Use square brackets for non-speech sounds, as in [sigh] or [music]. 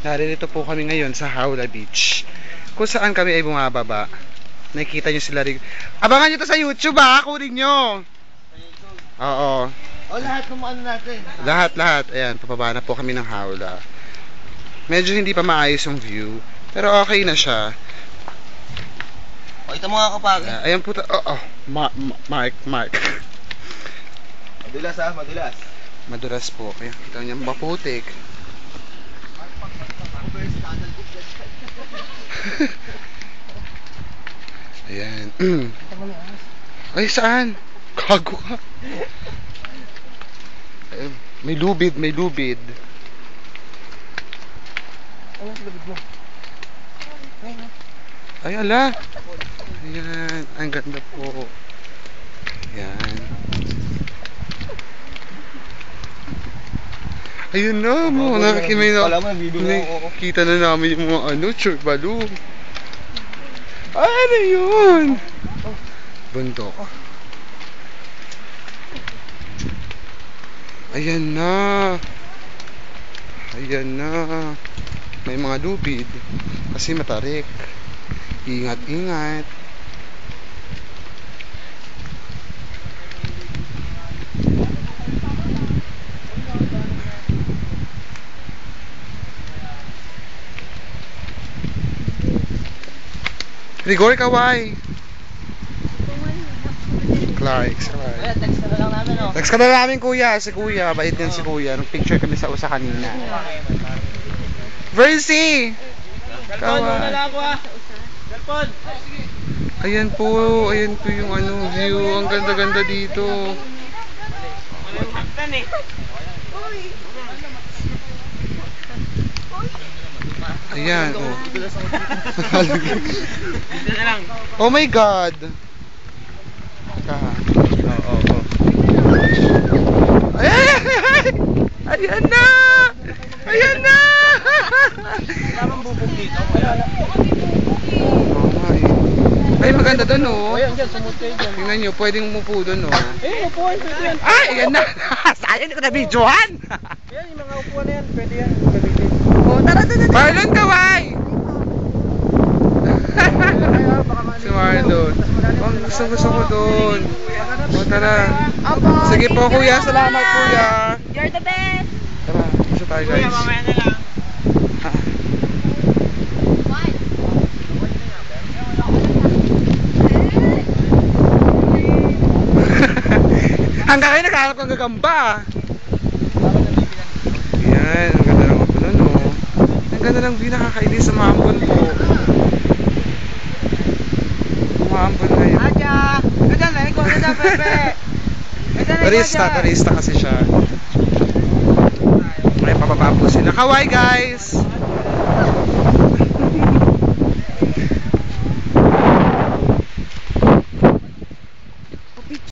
Naririto po kami ngayon sa Howla Beach. Kung saan kami ay bumababa. Nakikita nyo sila rin. Abangan nyo to sa YouTube ha, kunin nyo. Oo. O lahat ng ano natin. Lahat, lahat. Ayan, papaba na po kami ng Howla. Medyo hindi pa maayos yung view. Pero okay na siya. O ito mga kapag. Uh, ayan po, ta- oh, oh. Ma- ma- Mark, Mark. Madulas ha, madulas. Madulas po. Kaya kita niya maputik. Ayan. [clears throat] Ay, saan? Kago ka. Ayun, may lubid, may lubid. Ano sa labig mo? Ay, ala. Ayan, ang ganda po. Ayan. Ayun na, mo, nakakimay na. Alam mo, bibigyan. Kita na namin yung mga ano, churbalu. Ay, ano yun? Bundok. Ayan na. Ayan na. May mga lubid. Kasi matarik. Ingat, Rigor Kawai. Clark, Clark. Kaya text na lang namin o. Text ka na namin kuya, si kuya, bait din si kuya. Nag-picture kami sa usa kanina. Versi! Cellphone muna lang ako ha. Cellphone. Ayan po, ayan po yung ano, view. Ang ganda-ganda dito. eh. Ayan, oh. Dito na lang. [laughs] oh my God! Teka. Oo, oo. Ayan! Ayan na! Ayan na! Wala bang bubong dito? Oo eh. Ay, maganda doon oh. Dyan, dyan. Tingnan nyo, pwedeng umupo doon oh. Eh, upuan, pwede yan. Ay, ayan na! [laughs] Sayang hindi ko na videohan! Yan, yung mga upuan na yan, pwede yan. Gamitin. oh, tara, tara, tara! Marlon, kaway! [laughs] si Marlon. Oh, gusto gusto ko doon. Oh, tara. Sige po, kuya. Salamat, kuya. You're the best! Tara, gusto tayo, guys. Kuya, mamaya na lang. [laughs] Hanggang kayo naghahanap ng gagamba. Yan, ang ganda ng upunan, no? Ang ganda ng view, nakakainis sa maambon po. Maambon ngayon. Aja! Ganyan na, ikaw na Pepe! [laughs] Turista, turista kasi siya. May pababa po sila. Kawai guys!